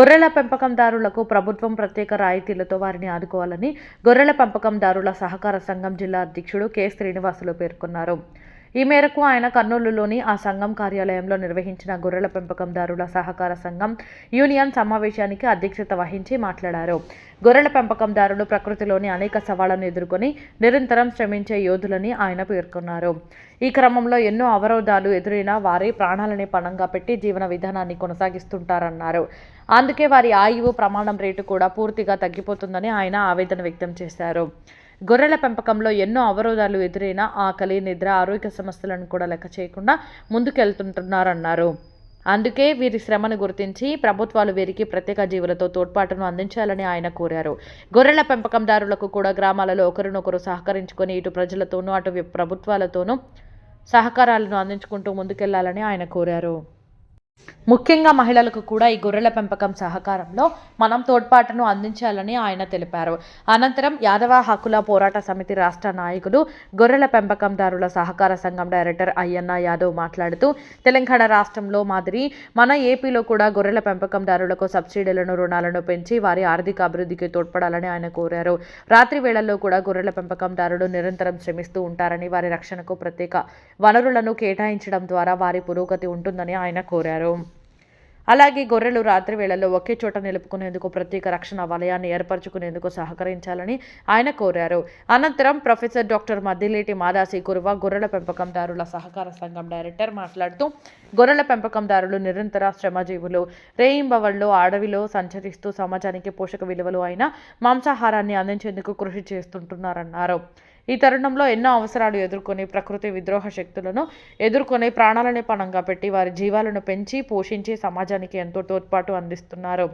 గొర్రెల పెంపకందారులకు ప్రభుత్వం ప్రత్యేక రాయితీలతో వారిని ఆదుకోవాలని గొర్రెల పెంపకందారుల సహకార సంఘం జిల్లా అధ్యక్షుడు కె. శ్రీనివాసులు పేర్కొన్నారు. ఈ మేరకు ఆయన కర్నూలులోని ఆ సంఘం కార్యాలయంలో నిర్వహించిన గొర్రెల పెంపకందారుల సహకార సంఘం యూనియన్ సమావేశానికి అధ్యక్షత వహించి మాట్లాడారు. గొర్రెల పెంపకందారులు ప్రకృతిలోని అనేక సవాళ్ళను ఎదుర్కొని నిరంతరం శ్రమించే యోధులని ఆయన పేర్కొన్నారు. ఈ క్రమంలో ఎన్నో అవరోధాలు ఎదురైనా వారి ప్రాణాలని పణంగా పెట్టి జీవన విధానాన్ని కొనసాగిస్తుంటారన్నారు. అందుకే వారి ఆయువు ప్రమాణం రేటు కూడా పూర్తిగా తగ్గిపోతుందని ఆయన ఆవేదన వ్యక్తం చేశారు. గొర్రెల పెంపకంలో ఎన్నో అవరోధాలు ఎదురైనా ఆకలి నిద్ర ఆరోగ్య సమస్యలను కూడా లెక్క చేయకుండా ముందుకెళ్తుంటున్నారన్నారు. అందుకే వీరి శ్రమను గుర్తించి ప్రభుత్వాలు వీరికి ప్రత్యేక జీవులతో తోడ్పాటును అందించాలని ఆయన కోరారు. గొర్రెల పెంపకందారులకు కూడా గ్రామాలలో ఒకరినొకరు సహకరించుకొని ఇటు ప్రజలతోనూ అటు ప్రభుత్వాలతోనూ సహకారాలను అందించుకుంటూ ముందుకెళ్ళాలని ఆయన కోరారు. ముఖ్యంగా మహిళలకు కూడా ఈ గొర్రెల పెంపకం సహకారంలో మనం తోడ్పాటును అందించాలని ఆయన తెలిపారు. అనంతరం యాదవ హక్కుల పోరాట సమితి రాష్ట్ర నాయకులు గొర్రెల పెంపకందారుల సహకార సంఘం డైరెక్టర్ అయ్యన్న యాదవ్ మాట్లాడుతూ తెలంగాణ రాష్ట్రంలో మాదిరి మన ఏపీలో కూడా గొర్రెల పెంపకందారులకు సబ్సిడీలను రుణాలను పెంచి వారి ఆర్థిక అభివృద్ధికి తోడ్పడాలని ఆయన కోరారు. రాత్రి వేళల్లో కూడా గొర్రెల పెంపకందారులు నిరంతరం శ్రమిస్తూ ఉంటారని వారి రక్షణకు ప్రత్యేక వనరులను కేటాయించడం ద్వారా వారి పురోగతి ఉంటుందని ఆయన కోరారు. అలాగే గొర్రెలు రాత్రి వేళల్లో ఒకే చోట నిలుపుకునేందుకు ప్రత్యేక రక్షణ వలయాన్ని ఏర్పరచుకునేందుకు సహకరించాలని ఆయన కోరారు. అనంతరం ప్రొఫెసర్ డాక్టర్ మద్దిలేటి మాదాసి కురువ గొర్రెల పెంపకందారుల సహకార సంఘం డైరెక్టర్ మాట్లాడుతూ గొర్రెల పెంపకందారులు నిరంతర శ్రమజీవులు. రేయింబవళ్ళు అడవిలో సంచరిస్తూ సమాజానికి పోషక విలువలు అయిన మాంసాహారాన్ని అందించేందుకు కృషి చేస్తుంటున్నారన్నారు. ఈ తరుణంలో ఎన్నో అవసరాలు ఎదుర్కొని ప్రకృతి విద్రోహ శక్తులను ఎదుర్కొని ప్రాణాలని పణంగా పెట్టి వారి జీవాలను పెంచి పోషించి సమాజానికి ఎంతో తోడ్పాటు అందిస్తున్నారు.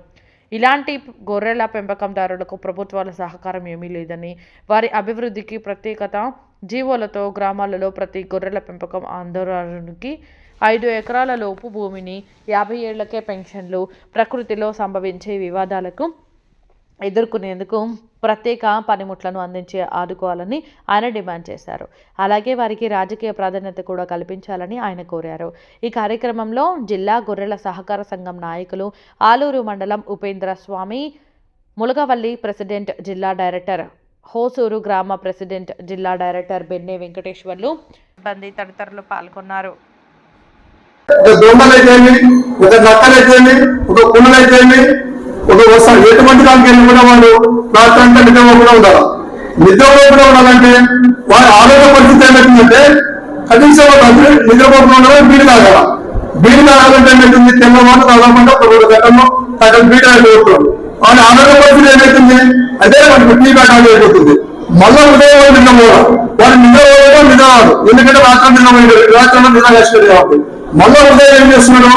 ఇలాంటి గొర్రెల పెంపకందారులకు ప్రభుత్వాల సహకారం ఏమీ లేదని వారి అభివృద్ధికి ప్రత్యేకత జీవోలతో గ్రామాలలో ప్రతి గొర్రెల పెంపకం ఆందోళనకి ఐదు ఎకరాల లోపు భూమిని యాభై ఏళ్ళకే పెన్షన్లు ప్రకృతిలో సంభవించే వివాదాలకు ఎదుర్కొనేందుకు ప్రత్యేక పనిముట్లను అందించి ఆదుకోవాలని ఆయన డిమాండ్ చేశారు. అలాగే వారికి రాజకీయ ప్రాధాన్యత కూడా కల్పించాలని ఆయన కోరారు. ఈ కార్యక్రమంలో జిల్లా గొర్రెల సహకార సంఘం నాయకులు ఆలూరు మండలం ఉపేంద్ర స్వామి ములగవల్లి ప్రెసిడెంట్ జిల్లా డైరెక్టర్ హోసూరు గ్రామ ప్రెసిడెంట్ జిల్లా డైరెక్టర్ బెన్నే వెంకటేశ్వర్లు సిబ్బంది తదితరులు పాల్గొన్నారు. ఒక దొంగలైతేమి ఒక నక్కలైతేమి ఒక కుండలైతేమి ఒక వస్తాడు ఎటువంటి దానికి వెళ్ళి కూడా వాడు రాత్రి అంతా నిద్రపోకుండా ఉండాలి? నిద్రపోకుండా ఉండాలంటే వారి ఆరోగ్య పరిస్థితి ఏమవుతుందంటే కనీసం వాళ్ళు నిద్రపోకుండా ఉండాలి బీడి తాగాల? బీడి తాగాలంటే ఏమవుతుంది తెల్లవారు తాగకుండా ఒక రెండు గంటల్లో సగం బీడి అయిపోతున్నాడు వాడి ఆరోగ్య పరిస్థితి ఏమవుతుంది అదే మనకి టీ బ్యాగ్ అయిపోతుంది. మళ్ళా ఉదయం వాడు నిద్రపోవాలి వాడు నిద్రపోవడం నిద్రవాడు ఎందుకంటే రాత్రి నిద్రపోయాడు రాత్రి నిద్ర వేసుకోడు కాబట్టి మళ్ళా ఉదయం ఏం చేస్తున్నాడు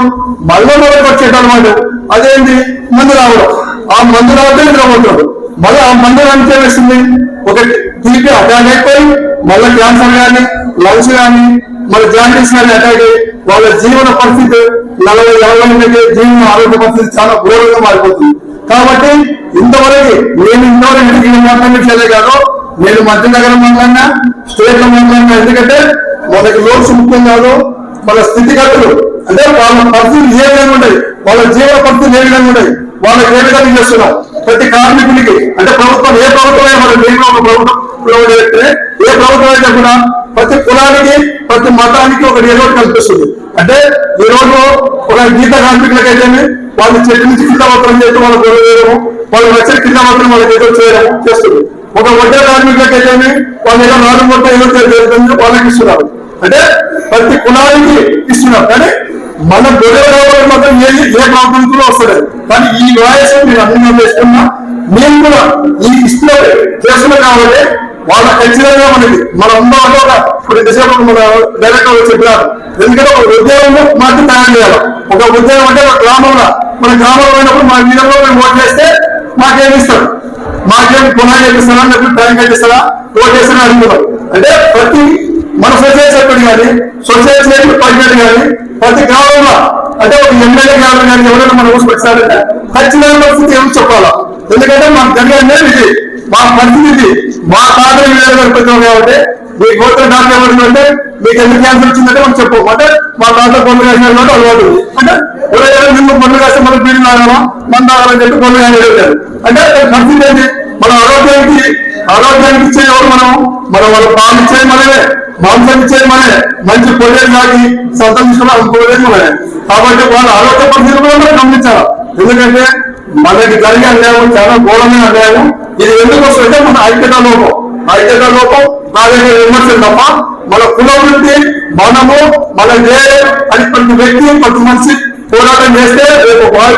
మళ్ళీ మొదటి వచ్చేటన్నమాట అదేంటి? మందు రావడం ఆ మందు రావడం నిద్రపోతాడు మళ్ళీ ఆ మందు రానికి ఏమేస్తుంది ఒక తిరిగి అటాక్ అయిపోయి మళ్ళీ క్యాన్సర్ కానీ లంగ్స్ కానీ మళ్ళీ జాయింటిస్ కానీ అటాక్ అయ్యి వాళ్ళ జీవన పరిస్థితి నలభై యాభై మందికి జీవన ఆరోగ్య పరిస్థితి చాలా ఘోరంగా మారిపోతుంది. కాబట్టి ఇంతవరకు నేను ఇంతవరకు ఇంటికి మాట్లాడట్లేదే కాదు నేను మధ్యనగరం మాట్లాడినా స్టేట్లో ఎందుకంటే మనకి లోన్స్ ముఖ్యం కాదు మన స్థితిగతులు. అంటే వాళ్ళ పరిస్థితులు ఏ విధంగా ఉంటాయి వాళ్ళ జీవన పరిస్థితులు ఏ విధంగా ఉన్నాయి వాళ్ళకి ఏ విధంగా చేస్తున్నాం ప్రతి కార్మికునికి అంటే ప్రభుత్వం ఏ ప్రభుత్వమే మన దేశంలో ఒక ప్రభుత్వం ఏ ప్రభుత్వం అయితే కూడా ప్రతి కులానికి ప్రతి మతానికి ఒక ఏదో కల్పిస్తుంది. అంటే ఈ రోజు ఒక గీత కార్మికులకైతేనే వాళ్ళు చెట్టు నుంచి కింద మాత్రం చేస్తూ వాళ్ళకి గొడవ చేయడము వాళ్ళు వచ్చే కింద మాత్రం వాళ్ళకి ఏదో చేయడం చేస్తుంది. ఒక వడ్డే కార్మికులకైతేనే వాళ్ళు ఏదో నాలుగు మొత్తం ఏదో జరుగుతుంది వాళ్ళకి ఇస్తున్నారు. అంటే ప్రతి కులానికి ఇస్తున్నారు. కానీ మన గొడవ మాత్రం ఏ ఏ ప్రాంతంలో వస్తుంది కానీ ఈ వాయిస్ నేను అన్ని చేసుకున్నా మేము కూడా ఈ ఇస్తున్న చేస్తున్నాం కాబట్టి వాళ్ళ ఖచ్చితంగా మనకి మన అందరూ ఒక ఇప్పుడు ఇంతసేపు మన డైరెక్టర్ చెప్పినారు. ఎందుకంటే ఒక ఉద్యోగం మాత్రం తయారు చేయాలి. ఒక ఉద్యోగం అంటే ఒక గ్రామంలో మన గ్రామంలో పోయినప్పుడు మా వీధంలో మేము ఓట్ చేస్తే మాకేమి ఇస్తారు? మాకేం పునాది చేపిస్తారా లేకపోతే ట్యాంక్ చేపిస్తారా ఓట్ చేస్తారా అడుగుతాం అంటే ప్రతి మన సొసైటీ చెప్పండి కానీ సొసైటీ ప్రెసిడెంట్ కానీ ప్రతి గ్రామంలో అంటే ఒక ఎమ్మెల్యే గ్రామం కానీ ఎవరైనా మన ఊసి పెట్టారంటే ఖచ్చితంగా పరిస్థితి ఏమి చెప్పాలా? ఎందుకంటే మాకు జరిగే ఇది మా పరిస్థితి ఇది. మా తాత విలేకరులు కాబట్టి మీ గోత్ర డాక్టర్ ఎవరు అంటే మీకు ఎందుకు క్యాన్సర్ వచ్చిందంటే మనం చెప్పు. అంటే మా దాంట్లో పనులు కాసిన అలవాటు అలవాటు. అంటే ఎవరైనా నిన్ను పనులు కాస్తే మనం పీడి తాగామా మన తాగాలని చెప్పి పనులు కానీ అడుగుతారు అంటే పరిస్థితి ఏంటి? మన ఆరోగ్యానికి ఆరోగ్యానికి ఇచ్చే ఎవరు మనం మన వాళ్ళ పాలు ఇచ్చేది మనమే. మాంసం ఇచ్చేది మనమే మంచి పొలేరు తాగి సంతరించుకుని అనుకోలేదు మనమే కాబట్టి వాళ్ళు ఆరోగ్య పరిస్థితులు కూడా మనం గమనించాలి. ఎందుకంటే మనకి జరిగే అన్యాయం చాలా ఘోరమైన అన్యాయం. ఇది ఎందుకు వస్తుందంటే మన ఐక్యత లోపం. ఐక్యత లోపం నా దగ్గర విమర్శలు తప్ప మన కులవృత్తి మనము మన వేరే అని ప్రతి వ్యక్తి ప్రతి మనిషి పోరాటం చేస్తే రేపు వారి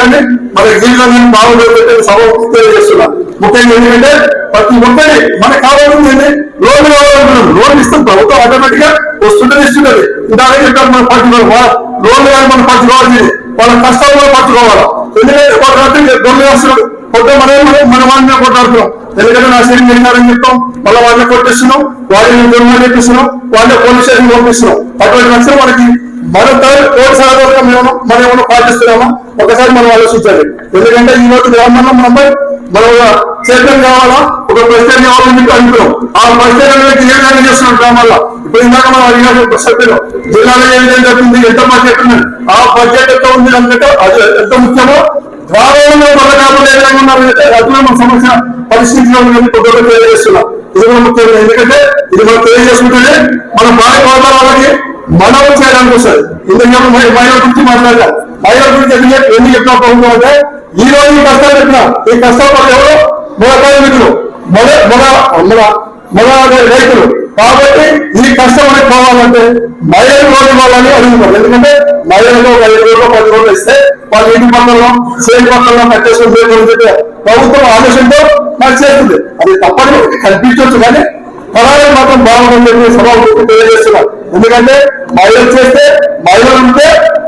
కానీ మన జీవితాన్ని బాగుండే సభ తెలియజేస్తున్నా ముఖ్యంగా ఏంటంటే ప్రతి ఒక్కరి మనకు కావాల్సింది లోన్ కావాలంటున్నాం లోన్ ఇస్తాం. ప్రభుత్వం ఆటోమేటిక్గా వస్తుంటే ఇస్తున్నది ఇందాక చెప్పారు మనం పంచుకోవాలి లోన్ కానీ మనం పంచుకోవాల్సింది వాళ్ళ కష్టాలు కూడా పంచుకోవాలి. ఎందుకంటే ఒక రాత్రి దొంగ వస్తున్నాడు పొద్దు మనం మన వాళ్ళని కొట్లాడుతున్నాం. ఎందుకంటే నా శరీరం వెళ్ళారని చెప్తాం. మళ్ళీ వాళ్ళని కొట్టిస్తున్నాం. వాళ్ళని దొంగ చెప్పిస్తున్నాం వాళ్ళని పోలీస్ స్టేషన్ పంపిస్తున్నాం. అటువంటి లక్షలు మనకి మన కోర్టు సాధారణ మేము మనం ఏమైనా పాటిస్తున్నామా? ఒకసారి మనం ఆలోచించాలి. ఎందుకంటే ఈ రోజు గ్రామంలో మన అమ్మాయి మనం చైతన్యం కావాలా? ఒక ప్రెసిడెంట్ కావాలని చెప్పి అనుకున్నాం ఆ ప్రెసిడెంట్ ఏ విధంగా చేస్తున్నాం గ్రామాల్లో ఇప్పుడు ఇందాక మనం అడిగిన సభ్యులు జిల్లాలో ఏ విధంగా జరుగుతుంది ఎంత బడ్జెట్ ఉంది? ఆ బడ్జెట్ ఎంత ఉంది అంటే అది ఎంత ముఖ్యమో రాబోయే మన కాకుండా ఏ విధంగా ఉన్నారు అది మన సమస్య పరిస్థితిలో ఉందని కొద్దిగా తెలియజేస్తున్నాం. ఇది కూడా ముఖ్యమైన ఎందుకంటే ఇది మనం తెలియజేసుకుంటేనే మన భార్య వాళ్ళ వాళ్ళకి మనం చేయడానికి వస్తుంది. ఎందుకంటే మైనార్టీ మాట్లాడాలి మహిళల గురించి ఎందుకు చెప్- ఎందుకు చెప్తున్నా ప్రభుత్వం అంటే ఈ రోజు ఈ కష్టాలు చెప్పిన. ఈ కష్టాలు పడ్డ ఎవరు? మొగ కార్మికులు మొగ మొగ మొగ మొగ రైతులు. కాబట్టి ఈ కష్టం అనేది కావాలంటే మహిళలు రోజు వాళ్ళని అడుగుతారు ఎందుకంటే మహిళలకు ఒక ఐదు రోజులు పది రోజులు ఇస్తే వాళ్ళ ఇంటి పక్కన సేమ్ పక్కన కట్టేసుకుని చేయమని చెప్పి ప్రభుత్వం ఆలోచనతో నాకు చేస్తుంది. అది తప్పని కనిపించవచ్చు కానీ ఫలాలు మాత్రం బాగుందని చెప్పి సభకు తెలియజేస్తున్నారు. ఎందుకంటే మహిళలు చేస్తే మహిళలు ఉంటే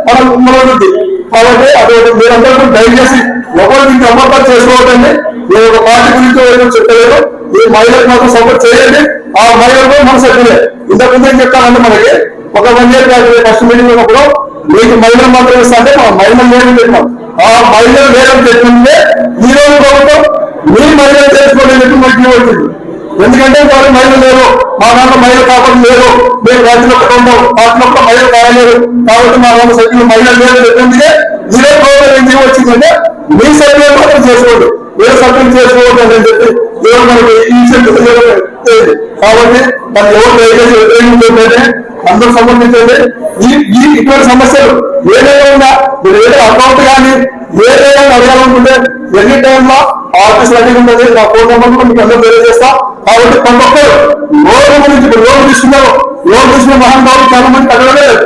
మనం ఉంటుంది కాబట్టి అది మీరందరూ దయచేసి ఎవరు దీనికి అమర్పాటు చేసుకోవద్దండి. నేను ఒక పార్టీ గురించి ఏమో చెప్పలేదు. ఈ మహిళలకు మాత్రం సపోర్ట్ చేయండి. ఆ మహిళలు కూడా మన సభ్యులే ఇంతకు ముందే చెప్తానండి మనకి ఒక వన్ ఇయర్ కాదు ఫస్ట్ మీటింగ్ ఉన్నప్పుడు మీకు మహిళలు మాత్రం ఇస్తా అంటే మా మహిళలు లేదని చెప్పాం. ఆ మహిళలు లేదని చెప్తుంటే ఈ రోజు ప్రభుత్వం మీ మహిళలు చేసుకోండి చెప్పి మనకి వచ్చింది ఎందుకంటే వారు మహిళలు లేరు. మా నాన్న మహిళ కాకుండా లేరు మేము రాజ్యంలో కుటుంబం ఉండవు పార్టీలో కూడా మహిళలు కాబట్టి మా నాన్న సభ్యులు మహిళలు లేదు ఎందుకంటే ఇదే ప్రభుత్వం ఏం వచ్చిందంటే మీ సభ్యులు మాత్రం చేసుకోండి ఏ సభ్యులు చేసుకోవద్దు అని చెప్పి దేవుడు మనకి ఇన్సెంటివ్ కాబట్టి మన ఎవరు దయచేసి వ్యతిరేకించే అందరూ సంబంధించండి. ఈ ఈ ఇటువంటి సమస్యలు ఏదైనా ఉన్నా మీరు ఏదైనా అకౌంట్ కానీ ఏదైనా అడగాలనుకుంటే ఎన్ని టైంలో ఆఫీస్ రెడీ ఉంటుంది నా ఫోన్ నెంబర్ కూడా మీకు అందరూ తెలియజేస్తా. కాబట్టి ప్రతి ఒక్కరు లోన్ గురించి ఇప్పుడు లోన్ తీసుకున్నారు. లోన్ తీసుకున్న మహానుభావులు చాలా మంది కట్టలేదు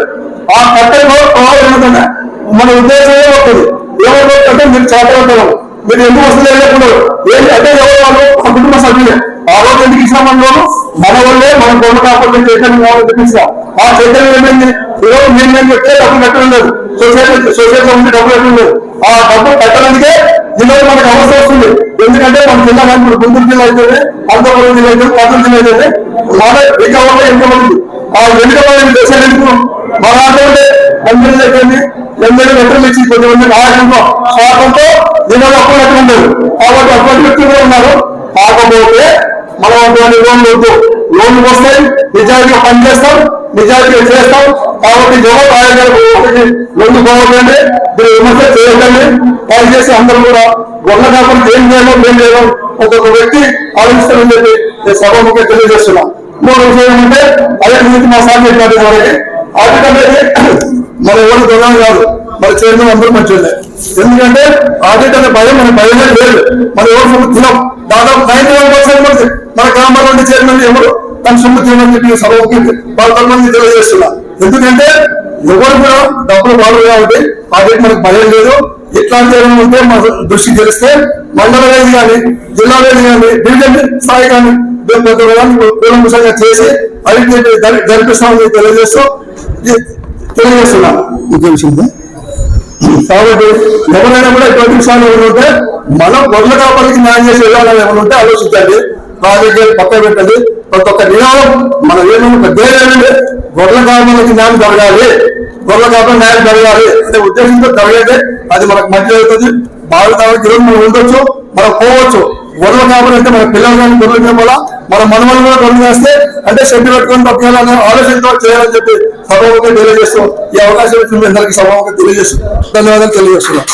ఆ కట్టలో కావాలి ఏమిటంటే మన ఉద్దేశం ఏమవుతుంది ఏమవుతుందంటే మీరు చేతపడతారు మీరు ఎందుకు వస్తుంది వెళ్ళకున్నారు ఏంటి అంటే ఎవరు వాళ్ళు ఆ కుటుంబ సభ్యులే. ఆ రోజు ఎందుకు ఇచ్చినామని మన వాళ్ళే మనం గొడవ కాకుండా చైతన్యం కావాలని తెప్పించాం ఆ చైతన్యం ఏమైంది? ఈరోజు మేము నేను చెప్తే డబ్బులు కట్టడం సొసైటీ సొసైటీలో ఉండి డబ్బులు కట్టడం ఆ డబ్బులు కట్టడానికే ఈరోజు మనకు అవసరం వస్తుంది. ఎందుకంటే మన జిల్లా కానీ గుంటూరు జిల్లా అయితే అనంతపురం జిల్లా అయితే కర్నూలు జిల్లా అయితే మన రికవర్ ఎంతమంది ఆ వెనుకబడి దేశాలు ఎందుకు? మన అంటే ఎమ్మెల్యే అయిపోయింది ఎమ్మెల్యే లెక్కలు ఇచ్చి కొంతమంది నాయకులతో శాతంతో దీనిలో అప్పుడు లెక్కలు ఉండదు కాబట్టి అటువంటి వ్యక్తులు కూడా ఉన్నారు. కాకపోతే మనం అటువంటి లోన్లు వద్దు. లోన్లు వస్తాయి నిజాయితీగా పనిచేస్తాం నిజాయితీగా చేస్తాం కాబట్టి ఎవరు రాయగారు ఒకటి రెండు పోవద్దండి మీరు విమర్శ చేయకండి దయచేసి అందరూ కూడా గొల్ల కాకుండా ఏం చేయడం ఏం చేయడం ఒక్కొక్క వ్యక్తి ఆలోచిస్తారని చెప్పి నేను సభముఖంగా తెలియజేస్తున్నాను మూడు విషయం అంటే అదే మీకు మా సార్ చెప్పారు వారికి ఆర్థిక అనేది మన ఎవరు దొంగ కాదు మన చైర్మన్ అందరూ మంచిదే ఎందుకంటే ఆడిట్ అనే భయం మన భయమే లేదు మన ఎవరు తినం దాదాపు నైన్టీ వన్ పర్సెంట్ మన గ్రామాల నుండి చైర్మన్ ఎవరు తన సొమ్ము తినని చెప్పి సభకి వాళ్ళ మంది తెలియజేస్తున్నా. ఎందుకంటే ఎవరు కూడా డబ్బులు వాళ్ళు కాబట్టి ఆడిట్ మనకు భయం లేదు. ఇట్లాంటి ఏమైనా ఉంటే మన దృష్టి తెలిస్తే మండల వేది కానీ జిల్లా వేది కానీ డివిజన్ స్థాయి కానీ కూలంకుషంగా చేసి అది జరిపిస్తామని తెలియజేస్తూ తెలియజేస్తున్నా. ఇంకో విషయం కాబట్టి ఎవరైనా కూడా ఇటువంటి విషయాలు ఏమైనా ఉంటే మనం గొడ్ల కాపలికి న్యాయం చేసే విధానం ఏమైనా ఉంటే ఆలోచించండి. రాజకీయాలు పక్క పెట్టండి. ప్రతి ఒక్క నినాదం మనం ఏమైనా పెద్ద ఏంటంటే కారణాలకి న్యాయం జరగాలి. గొర్రెల కారణం న్యాయం జరగాలి అనే ఉద్దేశంతో జరిగితే అది మనకు మంచి అవుతుంది. భావితాలకు ఈరోజు మనం ఉండొచ్చు మనం పోవచ్చు. గొర్రెల కాపలు అంటే మన పిల్లలు కానీ గొర్రెలు వల్ల మన మనమలు కూడా గొర్రెలు చేస్తే అంటే షెడ్ పెట్టుకుని తప్పించాలనే ఆలోచనతో చేయాలని చెప్పి సభాముఖం తెలియజేస్తూ ఈ అవకాశం ఇచ్చిన అందరికీ సభాముఖం తెలియజేస్తూ ధన్యవాదాలు తెలియజేస్తున్నాం